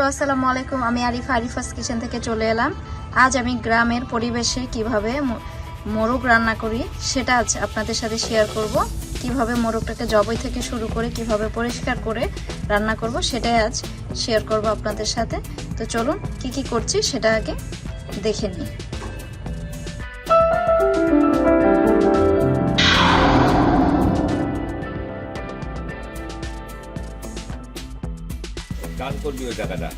আসসালামু আলাইকুম, আমি আরিফ আরিফাস কিচেন থেকে চলে এলাম। আজ আমি গ্রামের পরিবেশে কীভাবে মোরগ রান্না করি সেটা আজ আপনাদের সাথে শেয়ার করব। কীভাবে মোরগটাকে জবই থেকে শুরু করে, কীভাবে পরিষ্কার করে রান্না করব সেটাই আজ শেয়ার করব আপনাদের সাথে। তো চলুন, কি কি করছি সেটা আগে দেখে নিই। টান করবি ওই টাকাটা।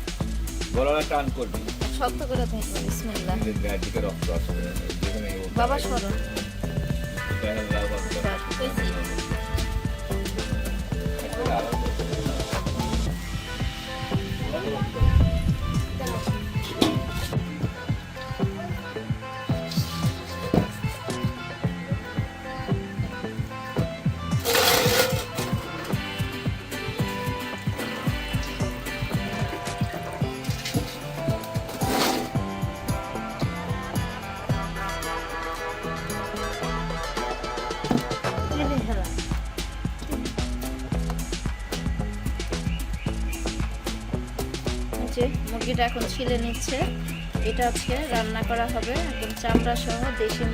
গলাটা টান করবি। শক্ত করে থাকবে বিসমিল্লাহ। গায়ের দিকে রক্ত আসবে যেখানে বাবা সরো। Thank লাল মুরগিটা এখন ছিলে নিচ্ছে। এটা আজকে রান্না করা হবে। একদম চামড়া সহ দেশি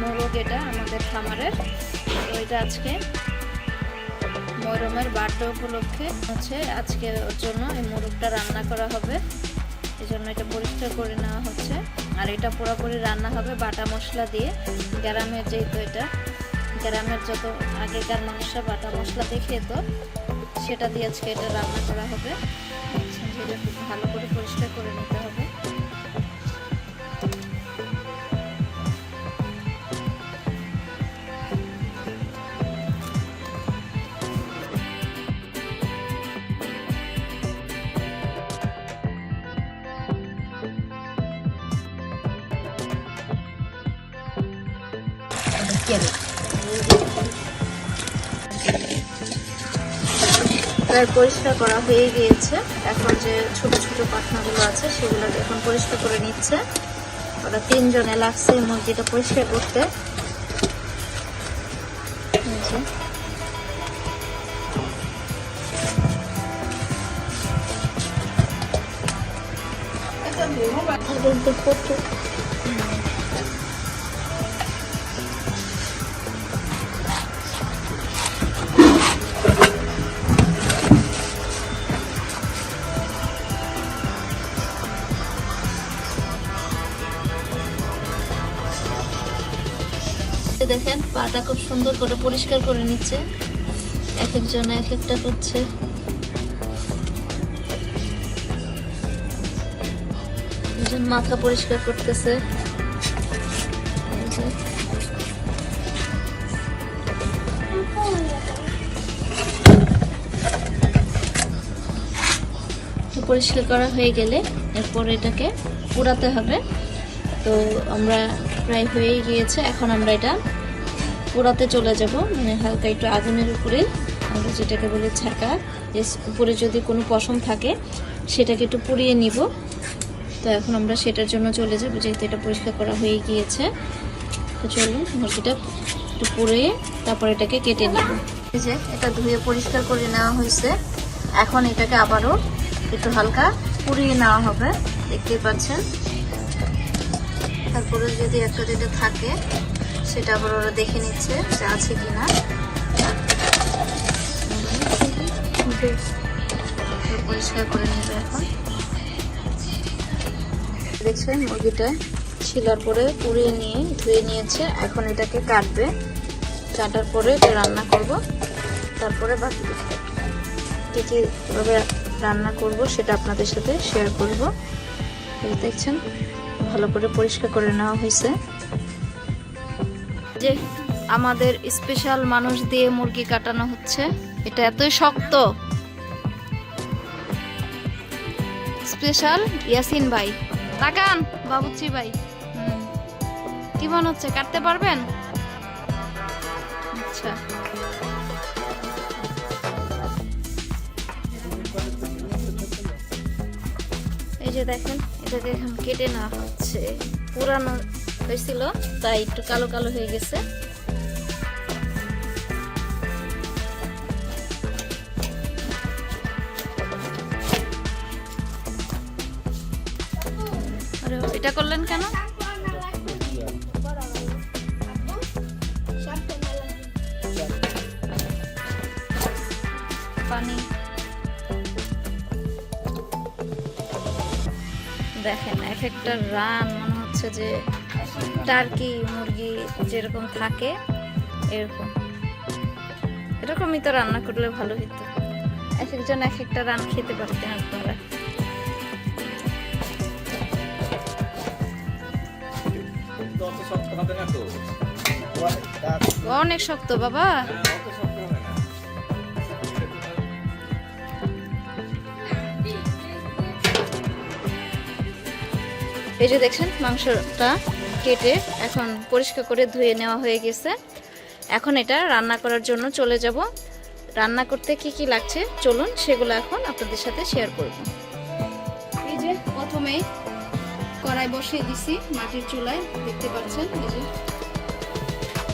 মোরগ এটা আমাদের খামারের। তো এটা আজকে ময়রমের বার্থডে উপলক্ষে হচ্ছে আজকের ওর জন্য এই মোরগটা রান্না করা হবে। এই জন্য এটা পরিষ্কার করে নেওয়া হচ্ছে। আর এটা পুরোপুরি রান্না হবে বাটা মশলা দিয়ে। গ্রামের যেহেতু এটা, গ্রামের যত আগেকার মানুষরা বাটা মশলা দেখে তো, সেটা দিয়ে আজকে এটা রান্না করা হবে। যেটা খুব ভালো করে পরিষ্কার করে নিতে হবে। প্রায় পরিষ্কার করা হয়ে গিয়েছে। এখন যে ছোট ছোট পাখনাগুলো আছে সেগুলোকে এখন পরিষ্কার করে নিচ্ছে। ওরা তিনজনে লাগছে মুরগিটা পরিষ্কার করতে। পাটা খুব সুন্দর করে পরিষ্কার করে নিচ্ছে। এক একজন এক একটা করছে। একজন মাথা পরিষ্কার করতেছে। পরিষ্কার করা হয়ে গেলে এরপর এটাকে পোড়াতে হবে। তো আমরা প্রায় হয়েই গিয়েছে। এখন আমরা এটা পোড়াতে চলে যাব মানে হালকা একটু আগুনের উপরে, আমরা যেটাকে বলে ছাকা, যে উপরে যদি কোনো পশম থাকে, সেটাকে একটু পুড়িয়ে নিব। তো এখন আমরা সেটার জন্য চলে যাব, যেহেতু এটা পরিষ্কার করা হয়ে গিয়েছে। তো চলুন মুরগিটা একটু পুড়িয়ে তারপর এটাকে কেটে নেব। যে, এটা ধুয়ে পরিষ্কার করে নেওয়া হয়েছে। এখন এটাকে আবারও একটু হালকা পুড়িয়ে নেওয়া হবে, দেখতেই পাচ্ছেন। তারপরে যদি একটা যেটা থাকে সেটা আবার ওরা দেখে নিচ্ছে যে আছে কিনা। পরিষ্কার করে নেবে এখন। দেখছেন, মুরগিটা ছিলার পরে পুড়িয়ে নিয়ে, ধুয়ে নিয়েছে। এখন এটাকে কাটবে। কাটার পরে এটা রান্না করব। তারপরে বাকি কী কীভাবে রান্না করব সেটা আপনাদের সাথে শেয়ার করব। দেখছেন, ভালো করে পরিষ্কার করে নেওয়া হয়েছে। যে আমাদের স্পেশাল মানুষ দিয়ে মুরগি কাটানো হচ্ছে, এটা এতই শক্ত। স্পেশাল ইয়াসিন ভাই। তাকান বাবুচি ভাই। কি মনে হচ্ছে, কাটতে পারবেন? আচ্ছা। এই যে দেখেন, এটাকে এখন কেটে নেওয়া হচ্ছে। পুরানো হয়েছিল, তাই একটু কালো কালো হয়ে গেছে। এটা করলেন কেন? পানি। দেখেন এক একটা রান মনে হচ্ছে যে টার্কি মুরগি যেরকম থাকে, এরকম। এরকমই তো রান্না করলে ভালো হতো এক একজন এক একটা রান খেতে পারতেন আপনারা। অনেক শক্ত বাবা। এই যে দেখছেন মাংসটা। কেটে এখন পরিষ্কার করে ধুয়ে নেওয়া হয়ে গেছে। এখন এটা রান্না করার জন্য চলে যাব। রান্না করতে কি কি লাগছে চলুন সেগুলো এখন আপনাদের সাথে শেয়ার করব। এই যে প্রথমে কড়াই বসিয়ে দিছি মাটির চুলায়, দেখতে পাচ্ছেন? এই যে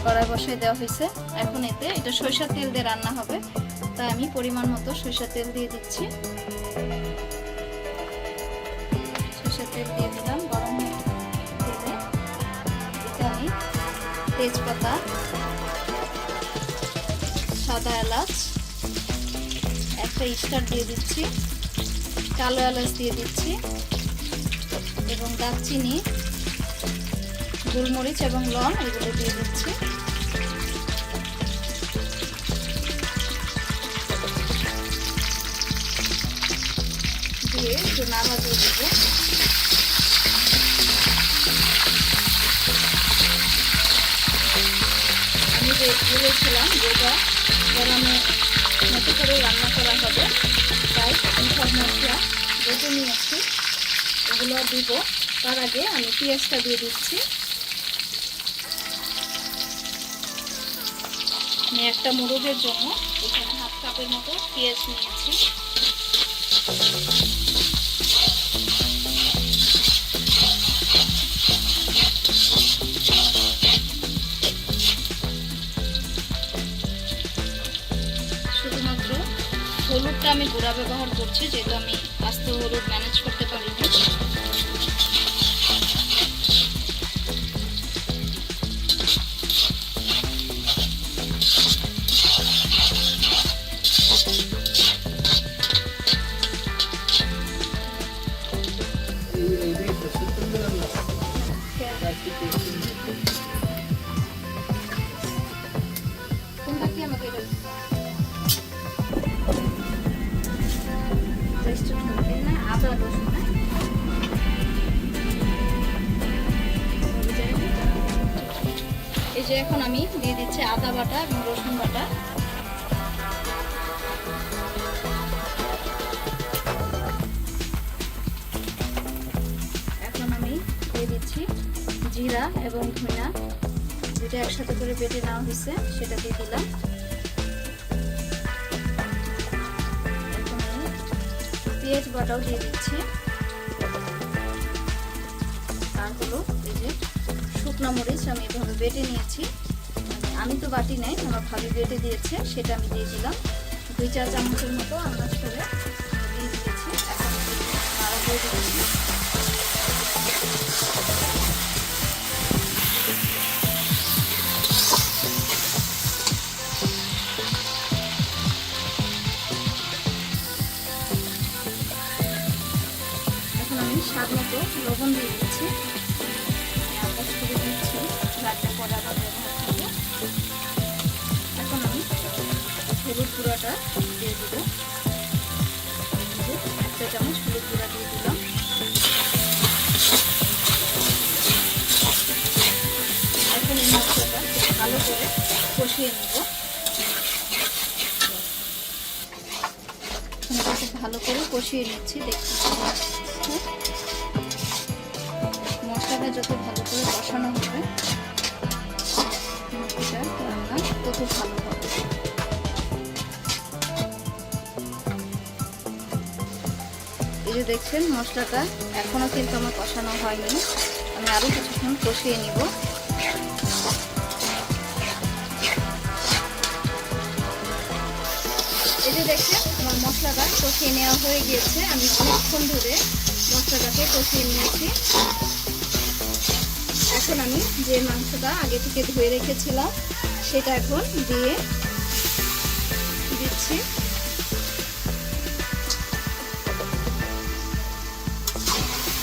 কড়াই বসিয়ে দেওয়া হয়েছে। এখন এতে এটা সরিষার তেল দিয়ে রান্না হবে। তাই আমি পরিমাণ মতো সরিষার তেল দিয়ে দিচ্ছি। তেজপাতা, সাদা এলাচ, একটা স্টার দিয়ে দিচ্ছি, কালো এলাচ দিয়ে দিচ্ছি, এবং দারচিনি, গোলমরিচ এবং লং এগুলো দিয়ে দিচ্ছি। দিয়ে একটু নাড়া দিয়ে দেবো বলেছিলাম যেটা গরমে মতো করে রান্না করা হবে। তাই আমি সব মশলা বেটে নিয়েছি। ওগুলো দিব। তার আগে আমি পেঁয়াজটা দিয়ে দিচ্ছি। আমি একটা মুরগের জন্য এখানে হাফ কাপের মতো পেঁয়াজ নিয়েছি। হলুদটা আমি গুঁড়া ব্যবহার করছি যেহেতু আমি আস্তে হলুদ ম্যানেজ করতে পারি এই যে এখন আমি দিয়ে দিচ্ছি আদা বাটা এবং রসুন বাটা। এখন আমি দিয়ে দিচ্ছি জিরা এবং ধনিয়া। যেটা একসাথে করে বেটে নেওয়া হয়েছে, সেটা দিয়ে দিলাম। পেঁয়াজ বাটাও দিয়ে দিচ্ছি। আর হলো এই যে শুকনো মরিচ আমি এভাবে বেটে নিয়েছি। আমি তো বাটি নাই, আমার ভাবি বেটে দিয়েছে, সেটা আমি দিয়ে দিলাম। দুই চার চামচের মতো আমরা করে দিয়ে দিয়েছি। এখন দিয়ে দিচ্ছি স্বাদ মতো লবণ দিয়ে দিচ্ছি। আন্দাজ করে দিচ্ছি রান্না পরে আবার ব্যবহার এখন আমি হলুদ গুঁড়াটা দিয়ে দেবো। একটা চামচ হলুদ গুঁড়া দিয়ে দিলাম। এখন এই মশলাটা ভালো করে কষিয়ে নেব। ভালো করে কষিয়ে নিচ্ছি, দেখতে পাচ্ছি। মশলাটা যত ভালো করে কষানো হবে মুরগিটা রান্না তত ভালো হবে। এই যে দেখছেন, মশলাটা এখনও কিন্তু আমার কষানো হয়নি। আমি আরও কিছুক্ষণ কষিয়ে নিব। এই যে দেখছেন, আমার মশলাটা কষিয়ে নেওয়া হয়ে গিয়েছে। আমি অনেকক্ষণ ধরে মশলাটাকে কষিয়ে নিয়েছি। এখন আমি যে মাংসটা আগে থেকে ধুয়ে রেখেছিলাম, সেটা এখন দিয়ে দিচ্ছি।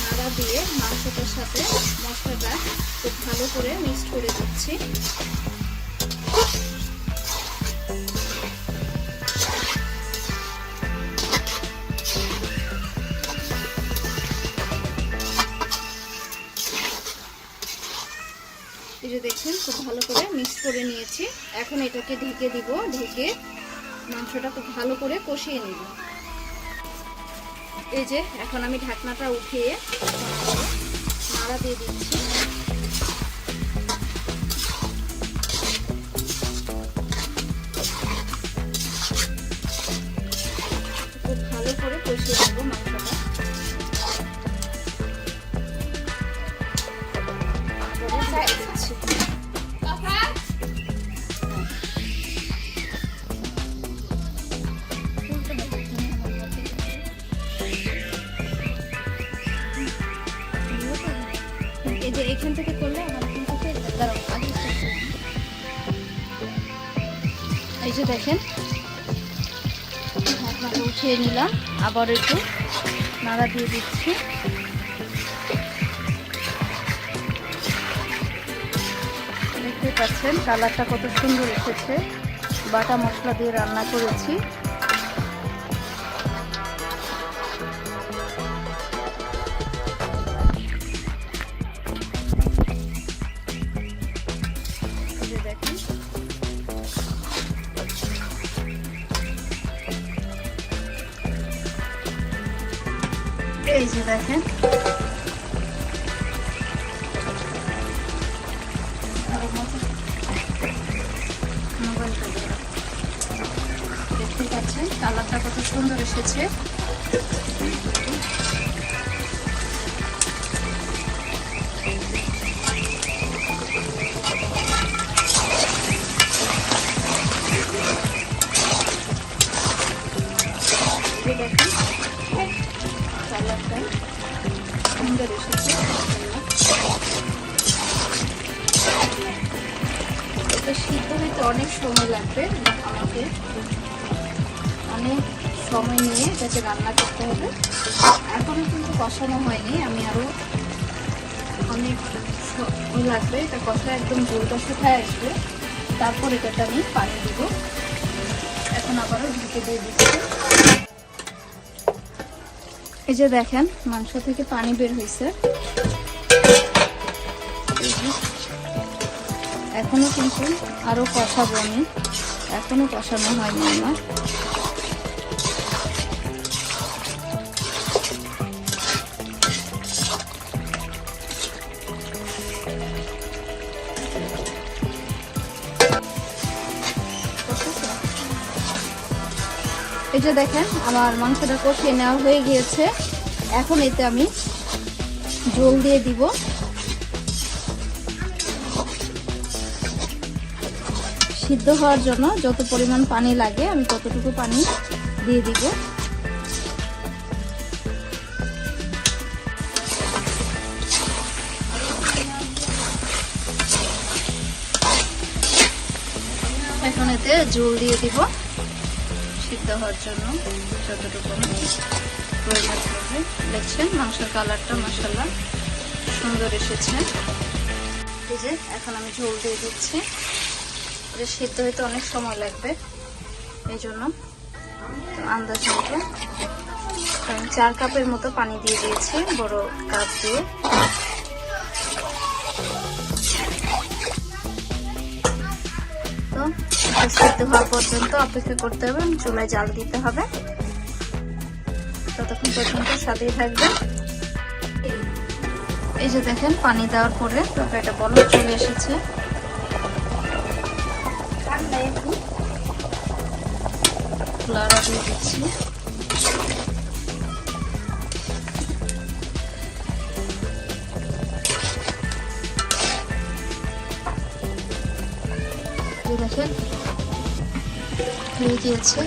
নাড়া দিয়ে মাংসটার সাথে মশলাটা খুব ভালো করে মিক্সড করে দিচ্ছি। যে দেখছেন খুব ভালো করে মিক্স করে নিয়েছি। এখন এটাকে ঢেকে দিব, ঢেকে মাংসটা খুব ভালো করে কষিয়ে নিব। এই যে, এখন আমি ঢাকনাটা উঠিয়ে নাড়া দিয়ে দিচ্ছি। খুব ভালো করে কষিয়ে নেব মাংসটা। ঢাকনাটা উঠিয়ে নিলাম। আবার একটু নাড়া দিয়ে দিচ্ছি। দেখতে পাচ্ছেন, কালারটা কত সুন্দর এসেছে। বাটা মশলা দিয়ে রান্না করেছি। এই যে দেখেন। দেখতে পাচ্ছেন কালারটা কত সুন্দর এসেছে সুন্দর এটা সিদ্ধ হইতে অনেক সময় লাগবে আমাকে। অনেক সময় নিয়ে এটাকে রান্না করতে হবে। এখনও কিন্তু কষানো হয়নি, আমি আরও অনেক লাগবে। এটা কষা একদম শুকায় আসবে। তারপর এটাতে আমি পানি দিব। এখন আবারও ঢেকে দিয়ে দিচ্ছি। এই যে দেখেন, মাংস থেকে পানি বের হয়েছে। এখনও কিন্তু আরও কষাবো আমি। এখনও কষানো হয়নি আমার। এই যে দেখেন, আমার মাংসটা কষিয়ে নেওয়া হয়ে গিয়েছে। এখন এতে আমি জল দিয়ে দিব। সিদ্ধ হওয়ার জন্য যত পরিমাণ পানি লাগে, আমি ততটুকু পানি দিয়ে দিব। এখন এতে জল দিয়ে দিব। সিদ্ধ হওয়ার জন্য যতটুকু প্রয়োজন হবে। দেখছেন, মাংসের কালারটা মশলা সুন্দর এসেছে। যে, এখন আমি ঝোল দিয়ে দিচ্ছি। সিদ্ধ হইতে অনেক সময় লাগবে, এই জন্য। আন্দাজ মতো। আমি চার কাপের মতো পানি দিয়ে দিয়েছি, বড় কাপ দিয়ে। সিদ্ধ হওয়া পর্যন্ত অপেক্ষা করতে হবে এবং চুলায় জাল দিতে হবে। ততক্ষণ পর্যন্ত সাথেই থাকবে এই যে দেখেন, পানি দেওয়ার পরে তরকারিটা বলক চলে এসেছে। দেখেন হয়ে দিয়েছে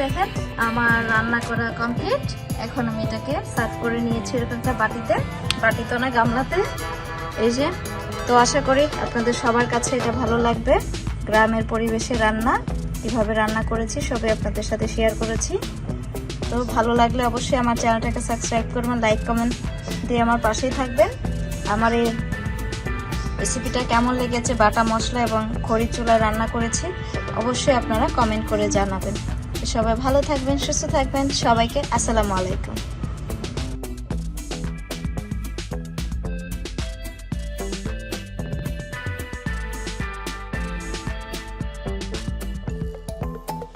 দেখেন, আমার রান্না করা কমপ্লিট এখন আমি এটাকে সার্ভ করে নিয়েছি এরকম একটা বাটিতে। বাটিতে না, গামলাতে। এই যে, তো আশা করি আপনাদের সবার কাছে এটা ভালো লাগবে। গ্রামের পরিবেশে রান্না। কীভাবে রান্না করেছি, সবই আপনাদের সাথে শেয়ার করেছি। তো ভালো লাগলে অবশ্যই আমার চ্যানেলটাকে সাবস্ক্রাইব করবেন লাইক কমেন্ট দিয়ে আমার পাশেই থাকবেন। আমার এই রেসিপিটা কেমন লেগেছে, বাটা মশলা এবং খড়ি চুলা রান্না করেছি, অবশ্যই আপনারা কমেন্ট করে জানাবেন। সবাই ভালো থাকবেন, সুস্থ থাকবেন, সবাইকে আসসালামু আলাইকুম।